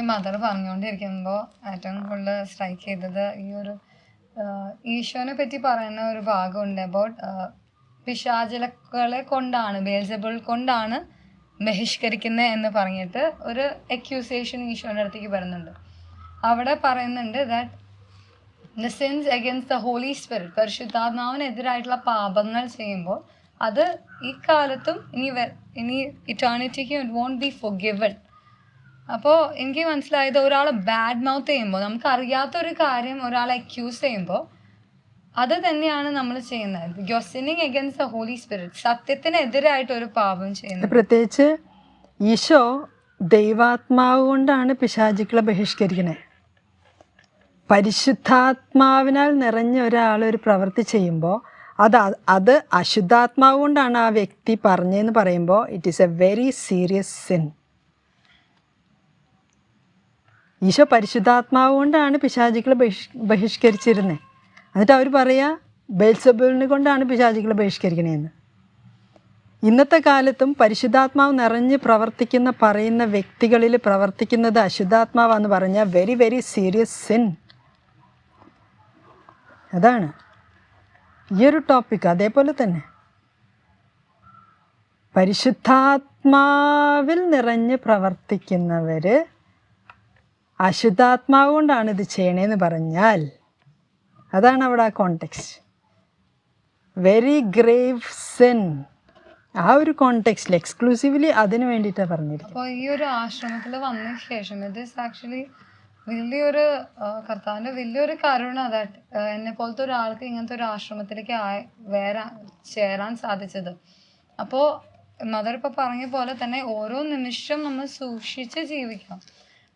എനിക്ക് മദർ പറഞ്ഞുകൊണ്ടിരിക്കുമ്പോൾ ഏറ്റവും കൂടുതൽ സ്ട്രൈക്ക് ചെയ്തത് ഈ ഒരു ഈശോനെ പറ്റി പറയുന്ന ഒരു ഭാഗമുണ്ട് അബൌട്ട് പിശാചലക്കളെ കൊണ്ടാണ് ബേൽസബിൾ കൊണ്ടാണ് ബഹിഷ്കരിക്കുന്നത് എന്ന് പറഞ്ഞിട്ട് ഒരു അക്യൂസിയേഷൻ ഈശോന്റെ അടുത്തേക്ക് വരുന്നുണ്ട്. അവിടെ പറയുന്നുണ്ട് that the sins against the holy spirit പരിശുദ്ധാത്മാവിനെതിരായിട്ടുള്ള പാപങ്ങൾ ചെയ്യുമ്പോൾ അത് ഈ കാലത്തും ഇനി ഇനി ഇറ്റേണിറ്റിക്ക് it won't be forgiven അപ്പോൾ എനിക്ക് മനസ്സിലായത് ഒരാളെ ബാഡ് മൗത്ത് ചെയ്യുമ്പോൾ നമുക്ക് ഒരു കാര്യം ഒരാളെ അക്യൂസ് ചെയ്യുമ്പോൾ അത് തന്നെയാണ് നമ്മൾ ചെയ്യുന്നത്. You are sinning against the holy spirit സത്യത്തിനെതിരായിട്ട് ഒരു പാപം ചെയ്യുന്നത്. പ്രത്യേകിച്ച് ഈശോ ദൈവാത്മാവ് കൊണ്ടാണ് പിശാചുക്കളെ ബഹിഷ്കരിക്കണേ. പരിശുദ്ധാത്മാവിനാൽ നിറഞ്ഞ ഒരാൾ ഒരു പ്രവൃത്തി ചെയ്യുമ്പോൾ അത് അത് അശുദ്ധാത്മാവ് കൊണ്ടാണ് ആ വ്യക്തി പറഞ്ഞതെന്ന് പറയുമ്പോൾ it is a very serious sin Isho പരിശുദ്ധാത്മാവ് കൊണ്ടാണ് പിശാചികളെ ബഹിഷ് ബഹിഷ്കരിച്ചിരുന്നത് എന്നിട്ട് അവർ പറയുക ബെൽസബുലിനെ കൊണ്ടാണ് പിശാചികളെ ബഹിഷ്കരിക്കണേന്ന്. ഇന്നത്തെ കാലത്തും പരിശുദ്ധാത്മാവ് നിറഞ്ഞ് പ്രവർത്തിക്കുന്ന പറയുന്ന വ്യക്തികളിൽ പ്രവർത്തിക്കുന്നത് അശുദ്ധാത്മാവാന്ന് പറഞ്ഞാൽ വെരി വെരി സീരിയസ് സിൻ അതാണ്. ഈ ഒരു ടോപ്പിക് അതേപോലെ തന്നെ. പരിശുദ്ധാത്മാവിൽ നിറഞ്ഞ് പ്രവർത്തിക്കുന്നവർ അശുദ്ധാത്മാവ് കൊണ്ടാണ് ഇത് ചെയ്യണേന്ന് പറഞ്ഞാൽ അതാണ് അവിടെ ആ കോണ്ടെക്സ്റ്റ് വെരി ഗ്രേവ് സെൻ ആ ഒരു കോണ്ടെക്സ്റ്റിൽ എക്സ്ക്ലൂസീവ്ലി അതിന് വേണ്ടിയിട്ടാണ് പറഞ്ഞിരിക്കുന്നത്. അപ്പോൾ ഈ ഒരു ആശ്രമത്തിൽ വന്ന ശേഷം ഇത് ആക്ച്വലി വലിയൊരു കർത്താവിന്റെ വലിയൊരു കരുണ ദാറ്റ് എന്നെ പോലത്തെ ഒരാൾക്ക് ഇങ്ങനത്തെ ഒരു ആശ്രമത്തിലേക്ക് വേറെ ചേരാൻ സാധിച്ചത്. അപ്പോൾ മദർ ഇപ്പോൾ പറഞ്ഞ പോലെ തന്നെ ഓരോ നിമിഷം നമ്മൾ സൂക്ഷിച്ച് ജീവിക്കണം.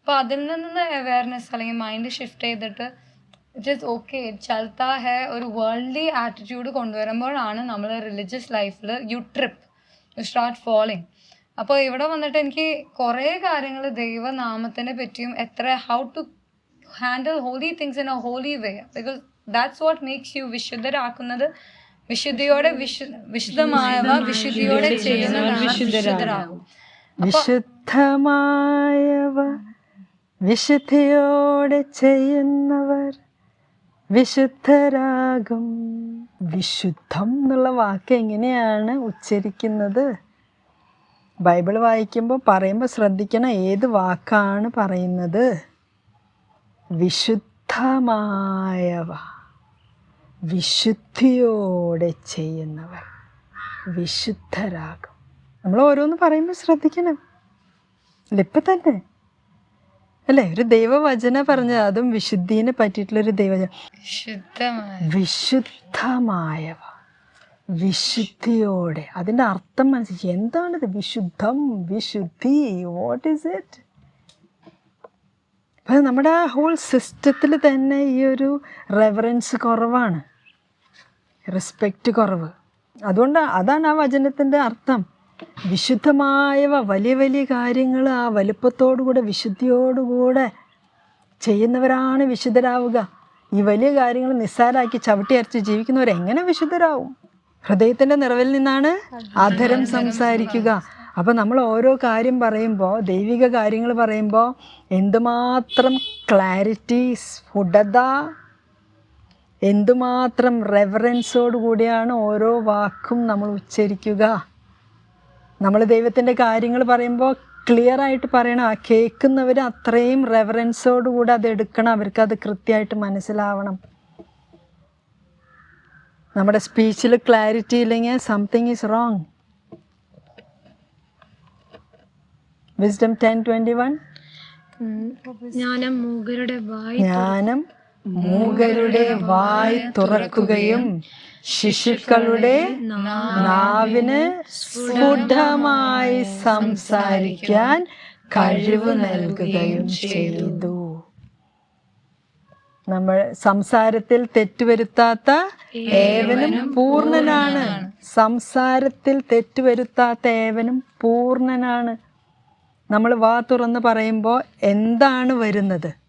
അപ്പോൾ അതിൽ നിന്ന് അവയർനെസ് അല്ലെങ്കിൽ മൈൻഡ് ഷിഫ്റ്റ് ചെയ്തിട്ട് ഇറ്റ് ഈസ് ഓക്കെ ചലത്താ ഹെ ഒരു വേൾഡ്ലി ആറ്റിറ്റ്യൂഡ് കൊണ്ടുവരുമ്പോഴാണ് നമ്മൾ റിലീജിയസ് ലൈഫിൽ you trip you start following അപ്പോൾ ഇവിടെ വന്നിട്ട് എനിക്ക് കുറേ കാര്യങ്ങൾ ദൈവനാമത്തിനെ പറ്റിയും എത്ര how to handle holy things in a holy way because that's what makes you വിശുദ്ധരാക്കുന്നത് വിശുദ്ധിയോടെ വിശു വിശുദ്ധമായവ വിശുദ്ധിയോടെ ചെയ്യുന്നതാണ് വിശുദ്ധരാകും. വിശുദ്ധമായവ. വിശുദ്ധിയോടെ ചെയ്യുന്നവർ വിശുദ്ധരാകും. വിശുദ്ധം എന്നുള്ള വാക്ക് എങ്ങനെയാണ് ഉച്ചരിക്കുന്നത്? ബൈബിൾ വായിക്കുമ്പോൾ പറയുമ്പോൾ ശ്രദ്ധിക്കണം ഏത് വാക്കാണ് പറയുന്നത്. വിശുദ്ധമായവ. വിശുദ്ധിയോടെ ചെയ്യുന്നവർ വിശുദ്ധരാകും. നമ്മൾ ഓരോന്ന് പറയുമ്പോൾ ശ്രദ്ധിക്കണം. ഇപ്പം തന്നെ. അല്ലേ? ഒരു ദൈവവചന പറഞ്ഞത് അതും വിശുദ്ധീനെ പറ്റിയിട്ടുള്ളൊരു ദൈവവചനം. ശുദ്ധമായ വിശുദ്ധമായവ. വിശുദ്ധിയോടെ. അതിന്റെ അർത്ഥം മനസ്സിലാക്കി. എന്താണിത് വിശുദ്ധം? വിശുദ്ധി. വാട്ട് ഈസ് ഇറ്റ് അപ്പം നമ്മുടെ ആ ഹോൾ സിസ്റ്റത്തിൽ തന്നെ ഈ ഒരു റെവറൻസ് കുറവാണ്. റെസ്പെക്റ്റ് കുറവ്. അതുകൊണ്ട് അതാണ് ആ വചനത്തിന്റെ അർത്ഥം. വിശുദ്ധമായവ വലിയ വലിയ കാര്യങ്ങൾ ആ വലുപ്പത്തോടുകൂടെ വിശുദ്ധിയോടുകൂടെ ചെയ്യുന്നവരാണ് വിശുദ്ധരാവുക. ഈ വലിയ കാര്യങ്ങൾ നിസ്സാരാക്കി ചവിട്ടി അരച്ച് ജീവിക്കുന്നവർ എങ്ങനെ വിശുദ്ധരാവും? ഹൃദയത്തിന്റെ നിറവിൽ നിന്നാണ് അധരം സംസാരിക്കുക. അപ്പോൾ നമ്മൾ ഓരോ കാര്യം പറയുമ്പോൾ ദൈവിക കാര്യങ്ങൾ പറയുമ്പോൾ എന്തുമാത്രം ക്ലാരിറ്റി സ്ഫുടത എന്തുമാത്രം റെവറൻസോട് കൂടിയാണ് ഓരോ വാക്കും നമ്മൾ ഉച്ചരിക്കുക. നമ്മൾ ദൈവത്തിന്റെ കാര്യങ്ങൾ പറയുമ്പോൾ ക്ലിയർ ആയിട്ട് പറയണം ആ കേൾക്കുന്നവർ അത്രയും റെവറൻസോടുകൂടി അത് എടുക്കണം അവർക്ക് അത് കൃത്യമായിട്ട് മനസ്സിലാവണം. നമ്മുടെ സ്പീച്ചിൽ ക്ലാരിറ്റി ഇല്ലെങ്കിൽ something is wrong wisdom ten twenty one ജ്ഞാനം മൂകരുടെ വായി ജ്ഞാനം മൂകരുടെ വായ് തുറക്കുകയും ശിശുക്കളുടെ നാവിന് സ്ഫുടമായി സംസാരിക്കാൻ കഴിവ് നൽകുകയും ചെയ്തു. നമ്മൾ സംസാരത്തിൽ തെറ്റുവരുത്താത്ത ഏവനും പൂർണനാണ്. സംസാരത്തിൽ തെറ്റുവരുത്താത്ത ഏവനും പൂർണനാണ്. നമ്മൾ വാ തുറന്ന് പറയുമ്പോൾ എന്താണ് വരുന്നത്?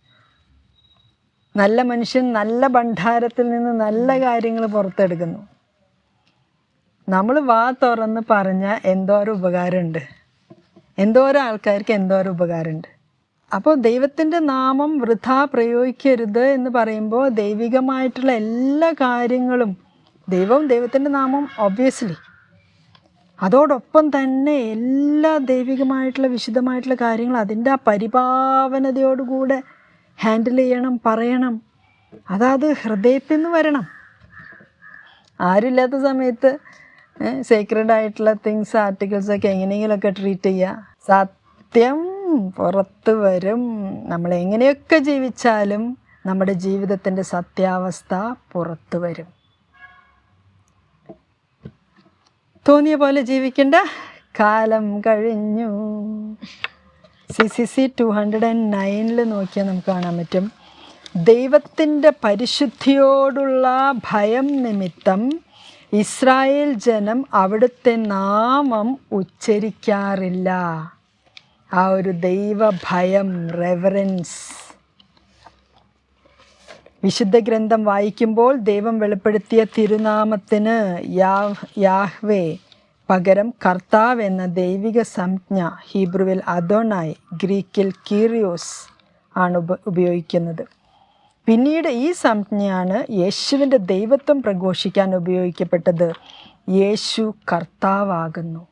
നല്ല മനുഷ്യൻ നല്ല ഭണ്ഡാരത്തിൽ നിന്ന് നല്ല കാര്യങ്ങൾ പുറത്തെടുക്കുന്നു. നമ്മൾ വാ തുറന്ന് പറഞ്ഞാൽ എന്തോരം ഉപകാരമുണ്ട്. എന്തോരം ആൾക്കാർക്ക് എന്തോരം ഉപകാരമുണ്ട്. അപ്പോൾ ദൈവത്തിന്റെ നാമം വൃഥാ പ്രയോഗിക്കരുത് എന്ന് പറയുമ്പോൾ ദൈവികമായിട്ടുള്ള എല്ലാ കാര്യങ്ങളും ദൈവം ദൈവത്തിന്റെ നാമം ഒബ്വിയസ്ലി അതോടൊപ്പം തന്നെ എല്ലാ ദൈവികമായിട്ടുള്ള വിശുദ്ധമായിട്ടുള്ള കാര്യങ്ങൾ അതിന്റെ ആ പരിപാവനതയോടുകൂടെ ഹാൻഡിൽ ചെയ്യണം പറയണം. അതാത് ഹൃദയത്തിൽ നിന്ന് വരണം. ആരുമില്ലാത്ത സമയത്ത് സീക്രഡ് ആയിട്ടുള്ള തിങ്സ് ആർട്ടിക്കിൾസൊക്കെ എങ്ങനെയെങ്കിലുമൊക്കെ ട്രീറ്റ് ചെയ്യുക സത്യം പുറത്ത് വരും. നമ്മൾ എങ്ങനെയൊക്കെ ജീവിച്ചാലും നമ്മുടെ ജീവിതത്തിന്റെ സത്യാവസ്ഥ പുറത്ത് വരും. തോന്നിയ പോലെ ജീവിക്കേണ്ട. കാലം കഴിഞ്ഞു. C C C two hundred and നയനിൽ നോക്കിയാൽ നമുക്ക് കാണാൻ പറ്റും. ദൈവത്തിന്റെ പരിശുദ്ധിയോടുള്ള ഭയം നിമിത്തം ഇസ്രായേൽ ജനം അവിടുത്തെ നാമം ഉച്ചരിക്കാറില്ല. ആ ഒരു ദൈവഭയം റെവറൻസ് വിശുദ്ധ ഗ്രന്ഥം വായിക്കുമ്പോൾ ദൈവം വെളിപ്പെടുത്തിയ തിരുനാമത്തിന് യാഹ് യാഹ്വേ പകരം കർത്താവ് എന്ന ദൈവിക സംജ്ഞ ഹീബ്രുവിൽ അദോണായി ഗ്രീക്കിൽ കീറിയോസ് ആണ് ഉപ ഉപയോഗിക്കുന്നത്. പിന്നീട് ഈ സംജ്ഞയാണ് യേശുവിന്റെ ദൈവത്വം പ്രഘോഷിക്കാൻ ഉപയോഗിക്കപ്പെട്ടത്. യേശു കർത്താവാകുന്നു.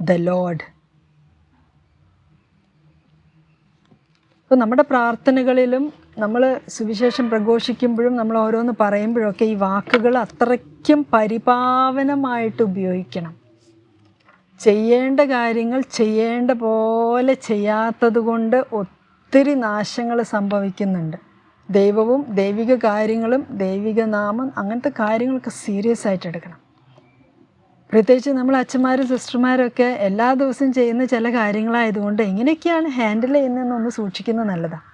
ദ ലോഡ് അപ്പോൾ നമ്മുടെ പ്രാർത്ഥനകളിലും നമ്മൾ സുവിശേഷം പ്രഘോഷിക്കുമ്പോഴും നമ്മൾ ഓരോന്ന് പറയുമ്പോഴൊക്കെ ഈ വാക്കുകൾ അത്രയ്ക്കും പരിപാവനമായിട്ട് ഉപയോഗിക്കണം. ചെയ്യേണ്ട കാര്യങ്ങൾ ചെയ്യേണ്ട പോലെ ചെയ്യാത്തത് കൊണ്ട് ഒത്തിരി നാശങ്ങൾ സംഭവിക്കുന്നുണ്ട്. ദൈവവും ദൈവിക കാര്യങ്ങളും ദൈവിക നാമം അങ്ങനത്തെ കാര്യങ്ങളൊക്കെ സീരിയസ് ആയിട്ട് എടുക്കണം. പ്രത്യേകിച്ച് നമ്മൾ അച്ഛന്മാരും സിസ്റ്റർമാരൊക്കെ എല്ലാ ദിവസവും ചെയ്യുന്ന ചില കാര്യങ്ങളായതുകൊണ്ട് എങ്ങനെയൊക്കെയാണ് ഹാൻഡിൽ ചെയ്യുന്നതെന്നൊന്ന് സൂക്ഷിക്കുന്നത് നല്ലതാണ്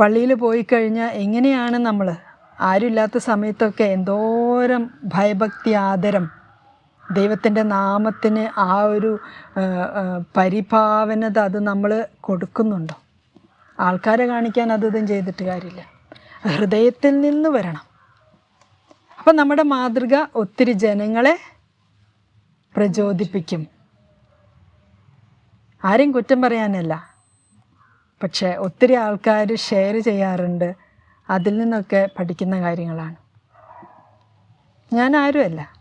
പള്ളിയിൽ പോയി കഴിഞ്ഞാൽ എങ്ങനെയാണ് നമ്മൾ ആരുമില്ലാത്ത സമയത്തൊക്കെ എന്തോരം ഭയഭക്തി ആദരം. ദൈവത്തിന്റെ നാമത്തിന് ആ ഒരു പരിഭാവനത അത് നമ്മൾ കൊടുക്കുന്നുണ്ടോ? ആൾക്കാരെ കാണിക്കാൻ അത് ചെയ്തിട്ട് കാര്യമില്ല. ഹൃദയത്തിൽ നിന്ന് വരണം. അപ്പം നമ്മുടെ മാതൃക ഒത്തിരി ജനങ്ങളെ പ്രചോദിപ്പിക്കും. ആരെയും കുറ്റം പറയാനല്ല. പക്ഷേ ഒത്തിരി ആൾക്കാർ ഷെയർ ചെയ്യാറുണ്ട്. അതിൽ നിന്നൊക്കെ പഠിക്കുന്ന കാര്യങ്ങളാണ്. ഞാൻ ആരുമല്ല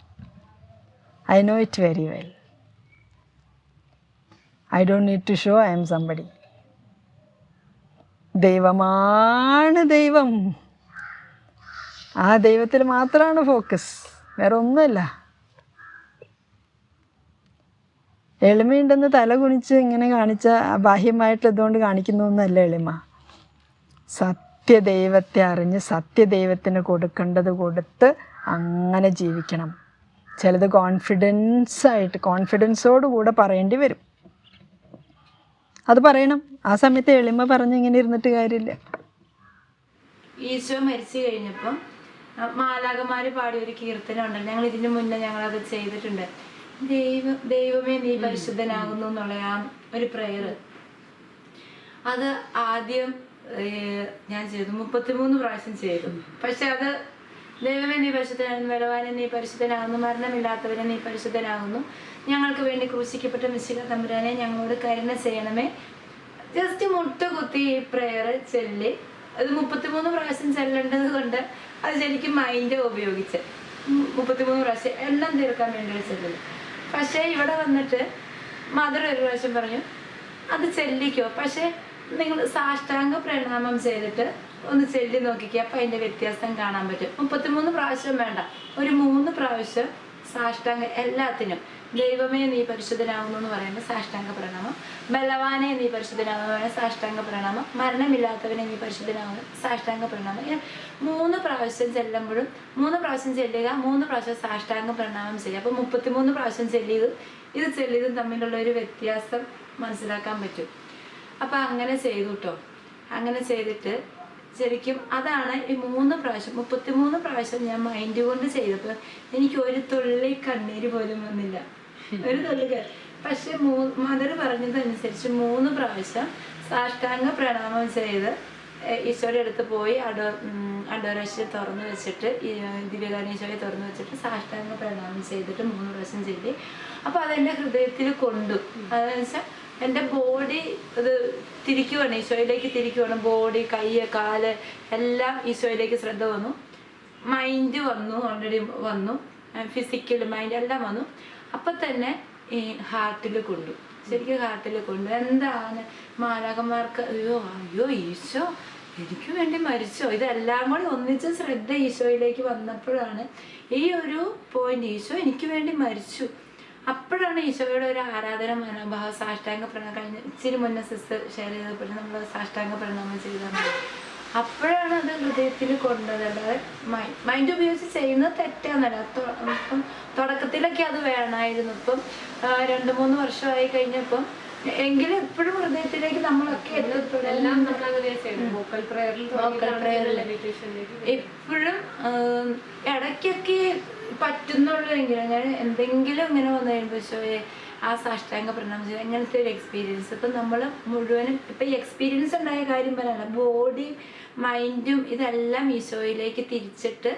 I know it very well I don't need to show I'm somebody ദൈവമാണ് ദൈവം. ആ ദൈവത്തിൽ മാത്രമാണ് ഫോക്കസ് വേറെ ഒന്നുമില്ല. എളിമയുണ്ടെന്ന് തല കുണിച്ച് ഇങ്ങനെ കാണിച്ച ബാഹ്യമായിട്ട് ഇതുകൊണ്ട് എന്നല്ല എളിമ. സത്യദൈവത്തെ അറിഞ്ഞ് സത്യദൈവത്തിന് കൊടുക്കേണ്ടത് കൊടുത്ത് അങ്ങനെ ജീവിക്കണം. ചിലത് കോൺഫിഡൻസ് ആയിട്ട് കോൺഫിഡൻസോട് കൂടെ പറയേണ്ടി വരും. അത് പറയണം. ആ സമയത്ത് എളിമ പറഞ്ഞ് ഇങ്ങനെ ഇരുന്നിട്ട് കാര്യമില്ല. ഈശോ മരിച്ചു കഴിഞ്ഞപ്പം മാലാകമാര് പാടിയ ഒരു കീർത്തനം ഉണ്ടല്ലോ ഞങ്ങൾ ഇതിന് മുന്നേ ഞങ്ങൾ അത് ചെയ്തിട്ടുണ്ട്. ദൈവ ദൈവമേ നീ പരിശുദ്ധനാകുന്നു എന്നുള്ള ആ ഒരു പ്രെയർ അത് ആദ്യം ഞാൻ ചെയ്തു. മുപ്പത്തിമൂന്ന് പ്രാവശ്യം ചെയ്തു. പക്ഷെ അത് ദൈവമേ നീ പരിശുദ്ധനാകുന്നു ബലവാനെ നീ പരിശുദ്ധനാകുന്നു മരണമില്ലാത്തവരെ നീ പരിശുദ്ധനാകുന്നു. ഞങ്ങൾക്ക് വേണ്ടി ക്രൂശിക്കപ്പെട്ട മിശിക തമ്പുരാനെ ഞങ്ങളോട് കരുണ ചെയ്യണമേ. ജസ്റ്റ് മുട്ട കുത്തി ഈ പ്രെയർ ചെല്ലി. അത് മുപ്പത്തിമൂന്ന് പ്രാവശ്യം ചെല്ലേണ്ടത് കൊണ്ട് അത് ശരിക്കും മൈൻഡ് ഉപയോഗിച്ച്. മുപ്പത്തിമൂന്ന് പ്രാവശ്യം എല്ലാം തീർക്കാൻ വേണ്ടി ചെല്ലല് പക്ഷേ ഇവിടെ വന്നിട്ട് മദർ ഒരു പ്രാവശ്യം പറഞ്ഞു അത് ചെല്ലിക്കോ. പക്ഷേ നിങ്ങൾ സാഷ്ടാംഗ പ്രണാമം ചെയ്തിട്ട് ഒന്ന് ചെല്ലി നോക്കിക്കുക അപ്പം അതിന്റെ വ്യത്യാസം കാണാൻ പറ്റും. മുപ്പത്തിമൂന്ന് പ്രാവശ്യം വേണ്ട ഒരു മൂന്ന് പ്രാവശ്യം സാഷ്ടാംഗ എല്ലാത്തിനും. ദൈവമേ നീ പരിശുദ്ധനാകുന്നു എന്ന് പറയുമ്പോൾ സാഷ്ടാംഗ പ്രണാമം. ബലവാനെ നീ പരിശുദ്ധനാകുന്നു പറയുന്ന സാഷ്ടാംഗ പ്രണാമം. മരണമില്ലാത്തവനെ നീ പരിശുദ്ധനാകുന്നു സാഷ്ടാംഗ പ്രണാമം. ഇങ്ങനെ മൂന്ന് പ്രാവശ്യം ചെല്ലുമ്പോഴും മൂന്ന് പ്രാവശ്യം ചെല്ലുക മൂന്ന് പ്രാവശ്യം സാഷ്ടാംഗ പ്രണാമം ചെയ്യുക. അപ്പോൾ മുപ്പത്തിമൂന്ന് പ്രാവശ്യം ചെല്ലിയത് ഇത് ചെല്ലിയതും തമ്മിലുള്ള ഒരു വ്യത്യാസം മനസ്സിലാക്കാൻ പറ്റും. അപ്പം അങ്ങനെ ചെയ്തു കേട്ടോ. അങ്ങനെ ചെയ്തിട്ട് ശരിക്കും അതാണ് ഈ മൂന്ന് പ്രാവശ്യം മുപ്പത്തിമൂന്ന് പ്രാവശ്യം ഞാൻ മൈൻഡ് കൊണ്ട് ചെയ്തപ്പോൾ എനിക്ക് ഒരു തുള്ളി കണ്ണീര് പോലും വന്നില്ല. ഒരു തുള്ളി പക്ഷെ മൂ മദർ പറഞ്ഞതനുസരിച്ച് മൂന്ന് പ്രാവശ്യം സാഷ്ടാംഗ പ്രണാമം ചെയ്ത് ഈശോയുടെ അടുത്ത് പോയി അഡോ അഡോറേഷൻ തുറന്നു വെച്ചിട്ട് ഈശോയെ തുറന്നു വെച്ചിട്ട് സാഷ്ടാംഗ പ്രണാമം ചെയ്തിട്ട് മൂന്ന് പ്രാവശ്യം ചെയ്ത്. അപ്പോൾ അതെന്റെ ഹൃദയത്തിൽ കൊണ്ടു. അതെന്ന് വെച്ചാൽ എന്റെ ബോഡി ഇത് തിരിക്കുവാണ് ഈശോയിലേക്ക് തിരിക്കുവാണ്. ബോഡി കൈ കാൽ എല്ലാം ഈശോയിലേക്ക് ശ്രദ്ധ വന്നു. മൈൻഡ് വന്നു ഓൾറെഡി വന്നു. ഫിസിക്കൽ മൈൻഡ് എല്ലാം വന്നു. അപ്പം തന്നെ ഈ ഹാർട്ടിൽ കൊണ്ടു. ശരിക്കും ഹാർട്ടിൽ കൊണ്ടു. എന്താണ്? മാലാകന്മാർക്ക് അയ്യോ അയ്യോ ഈശോ എനിക്ക് വേണ്ടി മരിച്ചോ? ഇതെല്ലാം കൂടി ഒന്നിച്ച് ശ്രദ്ധ ഈശോയിലേക്ക് വന്നപ്പോഴാണ് ഈ ഒരു പോയിന്റ് ഈശോ എനിക്ക് വേണ്ടി മരിച്ചു. അപ്പോഴാണ് ഈശോയുടെ ഒരു ആരാധന മനോഭാവം സാഷ്ടാംഗ പ്രണാമം കഴിഞ്ഞ് ഇച്ചിരി മുന്നേ സിസ്റ്റർ ഷെയർ ചെയ്തപ്പോൾ നമ്മൾ സാഷ്ടാംഗ പ്രണാമം ചെയ്താൽ മതി അപ്പോഴാണ് അത് ഹൃദയത്തിൽ കൊണ്ടത്. അല്ലാതെ മൈൻഡ് ഉപയോഗിച്ച് ചെയ്യുന്നത് തെറ്റാന്നല്ല. ഇപ്പം തുടക്കത്തിലൊക്കെ അത് വേണമായിരുന്നു. ഇപ്പം രണ്ടു മൂന്ന് വർഷമായി കഴിഞ്ഞപ്പം എങ്കിലും എപ്പോഴും ഹൃദയത്തിലേക്ക് നമ്മളൊക്കെ എല്ലാം വോക്കൽ പ്രയറിൽ. എപ്പോഴും ഇടയ്ക്കൊക്കെ പറ്റുന്നുള്ളൂ എങ്കിലും ഞാൻ എന്തെങ്കിലും ഇങ്ങനെ വന്നു കഴിയുമ്പോൾ ശോയെ ആ സാഷ്ടാംഗ പ്രണാമം ചെയ്യുക അങ്ങനത്തെ ഒരു എക്സ്പീരിയൻസ് ഇപ്പം നമ്മൾ മുഴുവനും ഇപ്പം ഈ എക്സ്പീരിയൻസ് ഉണ്ടായ കാര്യം പറയല്ല ബോഡിയും മൈൻഡും ഇതെല്ലാം ഈശോയിലേക്ക് തിരിച്ചിട്ട്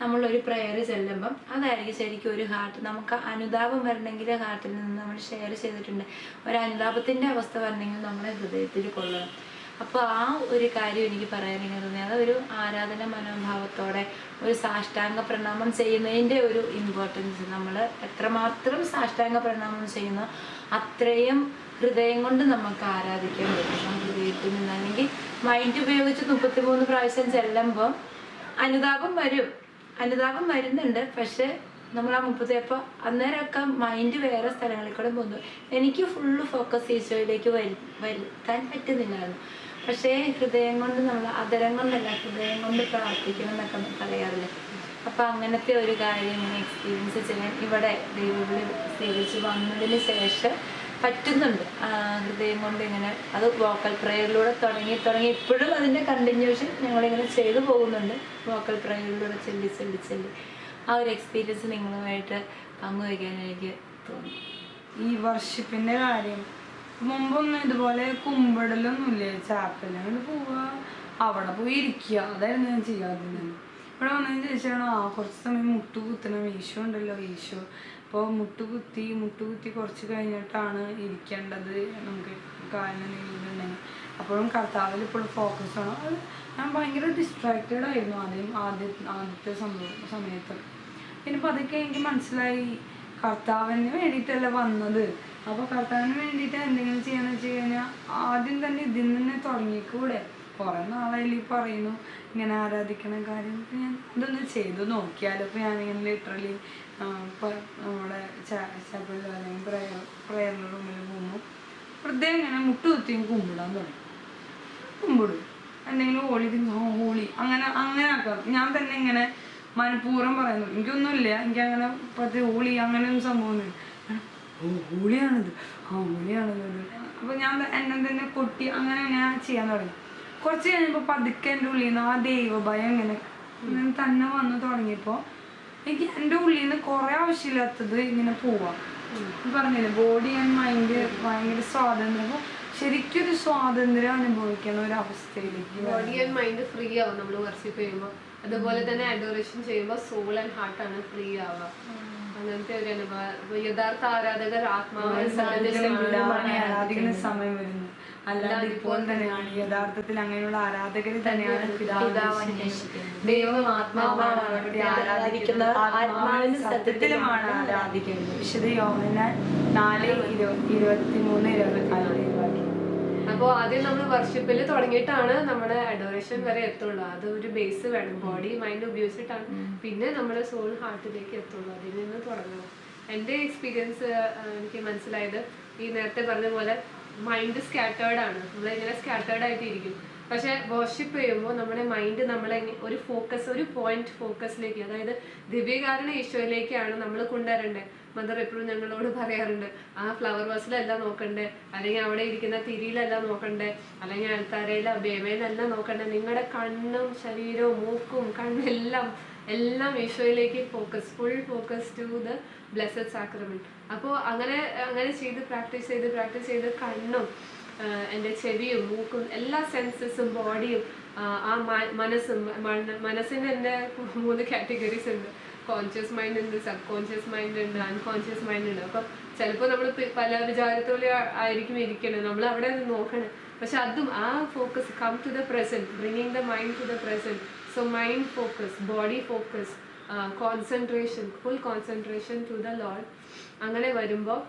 നമ്മളൊരു പ്രയർ ചെല്ലുമ്പം അതായിരിക്കും ശരിക്കും ഒരു ഹാർട്ട് നമുക്ക് അനുതാപം വരണമെങ്കിൽ ഹാർട്ടിൽ നിന്ന് നമ്മൾ ഷെയർ ചെയ്തിട്ടുണ്ട്. ഒരു അനുതാപത്തിന്റെ അവസ്ഥ വരണമെങ്കിൽ നമ്മുടെ ഹൃദയത്തിൽ കൊള്ളണം. അപ്പോൾ ആ ഒരു കാര്യം എനിക്ക് പറയാനിങ്ങനെ തോന്നി. ഒരു ആരാധന മനോഭാവത്തോടെ ഒരു സാഷ്ടാംഗ പ്രണാമം ചെയ്യുന്നതിന്റെ ഒരു ഇമ്പോർട്ടൻസ് നമ്മൾ എത്രമാത്രം സാഷ്ടാംഗ പ്രണാമം ചെയ്യുന്ന അത്രയും ഹൃദയം കൊണ്ട് നമുക്ക് ആരാധിക്കാൻ പറ്റും. ഹൃദയത്തിൽ നിന്ന് അല്ലെങ്കിൽ മൈൻഡ് ഉപയോഗിച്ച് മുപ്പത്തിമൂന്ന് പ്രാവശ്യം ചെല്ലുമ്പോൾ അനുതാപം വരും. അനുതാപം വരുന്നുണ്ട്. പക്ഷെ നമ്മൾ ആ മുപ്പത്തി അപ്പോൾ അന്നേരമൊക്കെ മൈൻഡ് വേറെ സ്ഥലങ്ങളിൽ കൂടെ പോകുന്നു. എനിക്ക് ഫുള്ള് ഫോക്കസ് ഈശോയിലേക്ക് വരു വരുത്താൻ പറ്റുന്നില്ലായിരുന്നു. പക്ഷേ ഹൃദയം കൊണ്ട് നമ്മൾ അതരം കൊണ്ടല്ല ഹൃദയം കൊണ്ട് പ്രാർത്ഥിക്കണം എന്നൊക്കെ പറയാറില്ല? അപ്പം അങ്ങനത്തെ ഒരു കാര്യം എക്സ്പീരിയൻസ് ചെയ്യാൻ ഇവിടെ ദൈവവിളി സ്വീകരിച്ച് വന്നതിന് ശേഷം പറ്റുന്നുണ്ട്. ഹൃദയം കൊണ്ട് ഇങ്ങനെ അത് വോക്കൽ പ്രയറിലൂടെ തുടങ്ങി തുടങ്ങി ഇപ്പോഴും അതിന്റെ കണ്ടിന്യൂഷൻ ഞങ്ങളിങ്ങനെ ചെയ്തു പോകുന്നുണ്ട്. വോക്കൽ പ്രയറിലൂടെ ചെല്ലി ചെല്ലി ചെല്ലി. ആ ഒരു എക്സ്പീരിയൻസ് നിങ്ങളുമായിട്ട് പങ്കുവയ്ക്കാൻ എനിക്ക് തോന്നി. ഈ വർഷിപ്പിന്റെ കാര്യം. മുമ്പൊന്നും ഇതുപോലെ കുമ്പിടലൊന്നും ഇല്ല അങ്ങോട്ട് പോവുക അവിടെ പോയി ഇരിക്കുക. അതായിരുന്നു ഞാൻ ചെയ്യാതിരുന്നത് ഇവിടെ വന്നതിന് ശേഷമാണ് ആ കുറച്ച് സമയം മുട്ടു കുത്തണം. ഈശോ ഉണ്ടല്ലോ ഈശോ. അപ്പോൾ മുട്ടു കുത്തി കുത്തി കുറച്ച് കഴിഞ്ഞിട്ടാണ് ഇരിക്കേണ്ടത് നമുക്ക് കാലിന് നീളുന്നുണ്ടെങ്കിൽ അപ്പോഴും കർത്താവിൽ ഇപ്പോഴും ഫോക്കസ് ആണ്. അത് ഞാൻ ഭയങ്കര ഡിസ്ട്രാക്റ്റഡ് ആയിരുന്നു ആദ്യം ആദ്യ ആദ്യത്തെ സംഭവം സമയത്ത്. പിന്നെ പതുക്കെ എനിക്ക് മനസ്സിലായി. കർത്താവിന് വേണ്ടിയിട്ടല്ല വന്നത്. അപ്പോൾ കർത്താവിന് വേണ്ടിയിട്ട് എന്തെങ്കിലും ചെയ്യാന്ന് വെച്ച് കഴിഞ്ഞാൽ ആദ്യം തന്നെ ഇതിൽ നിന്ന് തുടങ്ങിക്കൂടെ? കുറേ നാളായി പറയുന്നു. ഇങ്ങനെ ആരാധിക്കണ കാര്യം. ഞാൻ ഇതൊന്ന് ചെയ്തു നോക്കിയാലോ? അപ്പോൾ ഞാനിങ്ങനെ ലിറ്ററലി നമ്മുടെ ചാപ്പലിൽ അല്ലെങ്കിൽ പ്രയർ പ്രയർ റൂമിൽ പോകുമ്പോൾ വെറുതെ ഇങ്ങനെ മുട്ടുകുത്തിയും കുമ്പിടാൻ തുടങ്ങി. കുമ്പിടും. എന്തെങ്കിലും ഹോളി തിങ്ങോ ഹോളി അങ്ങനെ അങ്ങനെ ആക്കാം. ഞാൻ തന്നെ ഇങ്ങനെ മനഃപൂർവം പറയുന്നു. എനിക്കൊന്നുമില്ല. എനിക്ക് അങ്ങനെ പത്ത് ഹോളി അങ്ങനെയൊന്നും സംഭവമൊന്നുമില്ല. ഓ ഹോളിയാണിത് ആ ഊളിയാണിത് അപ്പൊ ഞാൻ എന്നെ തന്നെ കൊട്ടി അങ്ങനെ ഞാൻ ചെയ്യാൻ തുടങ്ങി. കുറച്ച് കഴിഞ്ഞപ്പോൾ പതുക്കെ എന്റെ ഉള്ളിൽ നിന്ന് ആ ദൈവഭയം ഇങ്ങനെ തന്നെ വന്ന് തുടങ്ങിയപ്പോൾ എനിക്ക് എന്റെ ഉള്ളിൽ നിന്ന് കുറേ ആവശ്യമില്ലാത്തത് ഇങ്ങനെ പോവാം. പറഞ്ഞില്ലേ ബോഡി ആൻഡ് മൈൻഡ് ഭയങ്കര സ്വാതന്ത്ര്യം. അപ്പോൾ ശരിക്കും ഒരു സ്വാതന്ത്ര്യം അനുഭവിക്കുന്ന ഒരു അവസ്ഥയിലേക്ക് ബോഡി ആൻഡ് മൈൻഡ് ഫ്രീ ആവും. നമ്മൾ വർഷിപ്പ് ചെയ്യുമ്പോൾ അതുപോലെ തന്നെ അഡോറേഷൻ ചെയ്യുമ്പോൾ സോൾ ആൻഡ് ഹാർട്ടാണ് ഫ്രീ ആവുക. അങ്ങനത്തെ ഒരു അനുഭവം. യഥാർത്ഥ ആരാധകർ ആത്മാവിനെ സമയം വരുന്നു. അല്ലാതെ ഇപ്പോൾ തന്നെയാണ്. യഥാർത്ഥത്തിൽ അങ്ങനെയുള്ള ആരാധകർ തന്നെയാണ് ദൈവം ആത്മാവാണ്. അവിടുത്തെ ആരാധിക്കുന്നത് ആത്മാവിന് സത്യത്തിലുമാണ് ആരാധിക്കുന്നത്. വിശുദ്ധ യോഹന നാല് ഇരുപത്തി മൂന്ന് ഇരുപത്തിനാല്. അപ്പോൾ ആദ്യം നമ്മൾ വർഷിപ്പിൽ തുടങ്ങിയിട്ടാണ് നമ്മുടെ അഡോറേഷൻ വരെ എത്തുള്ളൂ. അത് ഒരു ബേസ് വേണം. ബോഡി മൈൻഡ് ഉപയോഗിച്ചിട്ടാണ് പിന്നെ നമ്മുടെ സോൾ ഹാർട്ടിലേക്ക് എത്തുള്ളൂ. അതിൽ നിന്ന് തുടങ്ങണം. എന്റെ എക്സ്പീരിയൻസ് എനിക്ക് മനസ്സിലായത് ഈ നേരത്തെ പറഞ്ഞ പോലെ മൈൻഡ് സ്കാറ്റേർഡ് ആണ്. നമ്മളിങ്ങനെ സ്കാറ്റേർഡ് ആയിട്ട് ഇരിക്കും പക്ഷെ വർഷിപ്പ് ചെയ്യുമ്പോൾ നമ്മുടെ മൈൻഡ് നമ്മളെ ഒരു ഫോക്കസ് ഒരു പോയിന്റ് ഫോക്കസിലേക്ക് അതായത് ദിവ്യകാരണ ഈശോയിലേക്കാണ് നമ്മൾ കൊണ്ടുവരേണ്ടത് മദർ എപ്പോഴും ഞങ്ങളോട് പറയാറുണ്ട് ആ ഫ്ലവർ വാസിലല്ല നോക്കണ്ടേ? അല്ലെങ്കിൽ അവിടെ ഇരിക്കുന്ന തിരിയിലല്ല നോക്കണ്ടേ? അല്ലെങ്കിൽ അൽത്താരയില ബേമയിലല്ല നോക്കണ്ടേ? നിങ്ങളുടെ കണ്ണും ശരീരവും മൂക്കും കണ്ണെല്ലാം എല്ലാം ഈശോയിലേക്ക് focus full focus to the blessed sacrament അപ്പോൾ അങ്ങനെ അങ്ങനെ ചെയ്ത് പ്രാക്ടീസ് ചെയ്ത് പ്രാക്ടീസ് ചെയ്ത് കണ്ണും എന്റെ ചെവിയും മൂക്കും എല്ലാ സെൻസസും ബോഡിയും ആ മനസ്സും മന- മനസ്സിന് തന്നെ മൂന്ന് കാറ്റഗറീസ് ഉണ്ട്. കോൺഷ്യസ് മൈൻഡ് ഉണ്ട് സബ് കോൺഷ്യസ് മൈൻഡ് ഉണ്ട് അൺകോൺഷ്യസ് മൈൻഡ് ഉണ്ട്. അപ്പം ചിലപ്പോൾ നമ്മൾ പല വിചാരത്തോടെ ആയിരിക്കും ഇരിക്കണം നമ്മൾ അവിടെ നിന്ന് നോക്കണം. പക്ഷെ അതും ആ focus come to the present bringing the mind to the present so mind focus body focus concentration full concentration to the Lord അങ്ങനെ വരുമ്പോൾ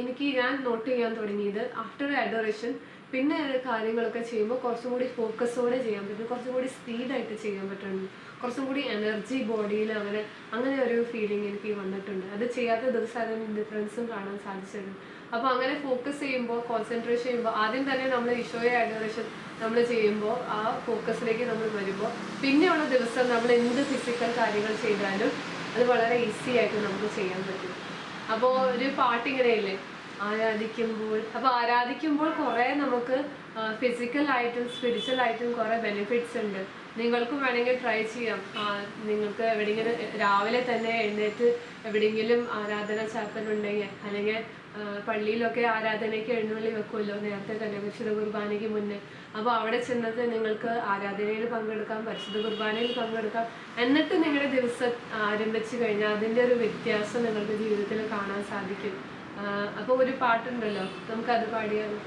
എനിക്ക് ഞാൻ നോട്ട് ചെയ്യാൻ തുടങ്ങിയത് ആഫ്റ്റർ അഡോറേഷൻ പിന്നെ കാര്യങ്ങളൊക്കെ ചെയ്യുമ്പോൾ കുറച്ചും കൂടി ഫോക്കസോടെ ചെയ്യാൻ പറ്റും. കുറച്ചും കൂടി സ്പീഡായിട്ട് ചെയ്യാൻ പറ്റുന്നു കുറച്ചും കൂടി എനർജി ബോഡിയിൽ അങ്ങനെ അങ്ങനെ ഒരു ഫീലിംഗ് എനിക്ക് വന്നിട്ടുണ്ട്. അത് ചെയ്യാത്ത ദിവസം അതിന് ഡിഫറൻസും കാണാൻ സാധിച്ചിട്ടുണ്ട് അപ്പോൾ അങ്ങനെ ഫോക്കസ് ചെയ്യുമ്പോൾ കോൺസെൻട്രേഷൻ ചെയ്യുമ്പോൾ ആദ്യം തന്നെ നമ്മൾ ഈശോയെ അഡോറേഷൻ നമ്മൾ ചെയ്യുമ്പോൾ ആ ഫോക്കസിലേക്ക് നമ്മൾ വരുമ്പോൾ പിന്നെയുള്ള ദിവസം നമ്മൾ എന്ത് ഫിസിക്കൽ കാര്യങ്ങൾ ചെയ്താലും അത് വളരെ ഈസി ആയിട്ട് നമുക്ക് ചെയ്യാൻ പറ്റും. അപ്പോൾ ഒരു പാട്ട് ഇങ്ങനെയില്ലേ? ആരാധിക്കുമ്പോൾ. അപ്പോൾ ആരാധിക്കുമ്പോൾ കുറേ നമുക്ക് ഫിസിക്കൽ ആയിട്ടും സ്പിരിച്വൽ ആയിട്ടും കുറേ ബെനിഫിറ്റ്സ് ഉണ്ട്. നിങ്ങൾക്കും വേണമെങ്കിൽ ട്രൈ ചെയ്യാം. നിങ്ങൾക്ക് എവിടെയെങ്കിലും രാവിലെ തന്നെ എഴുന്നേറ്റ് എവിടെയെങ്കിലും ആരാധന ചാപ്പൽ ഉണ്ടെങ്കിൽ അല്ലെങ്കിൽ പള്ളിയിലൊക്കെ ആരാധനയ്ക്ക് എഴുന്നള്ളി വെക്കുമല്ലോ നേരത്തെ തന്നെ വിശുദ്ധ കുർബാനയ്ക്ക് മുന്നേ. അപ്പോൾ അവിടെ ചെന്നിട്ട് നിങ്ങൾക്ക് ആരാധനയിൽ പങ്കെടുക്കാം പരിശുദ്ധ കുർബാനയിൽ പങ്കെടുക്കാം. എന്നിട്ട് നിങ്ങളുടെ ദിവസം ആരംഭിച്ചു കഴിഞ്ഞാൽ അതിന്റെ ഒരു വ്യത്യാസം നിങ്ങളുടെ ജീവിതത്തിൽ കാണാൻ സാധിക്കും. അപ്പോൾ ഒരു പാട്ടുണ്ടല്ലോ നമുക്കത് പാടിയാലോ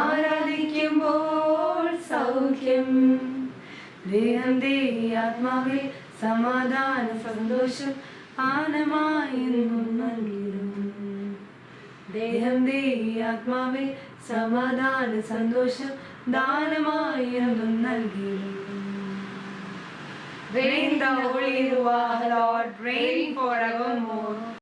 ആരാധിക്കുമ്പോൾ സൗഖ്യം. ദേഹം സമാധാന സന്തോഷം ആനമായി എന്നും നൽകിടും ദേഹം ദേ ആത്മാവേ സമാധാന സന്തോഷം ദാനമായി എന്നും നൽകിടും Reign the Holy Ruach, Lord, reign forevermore.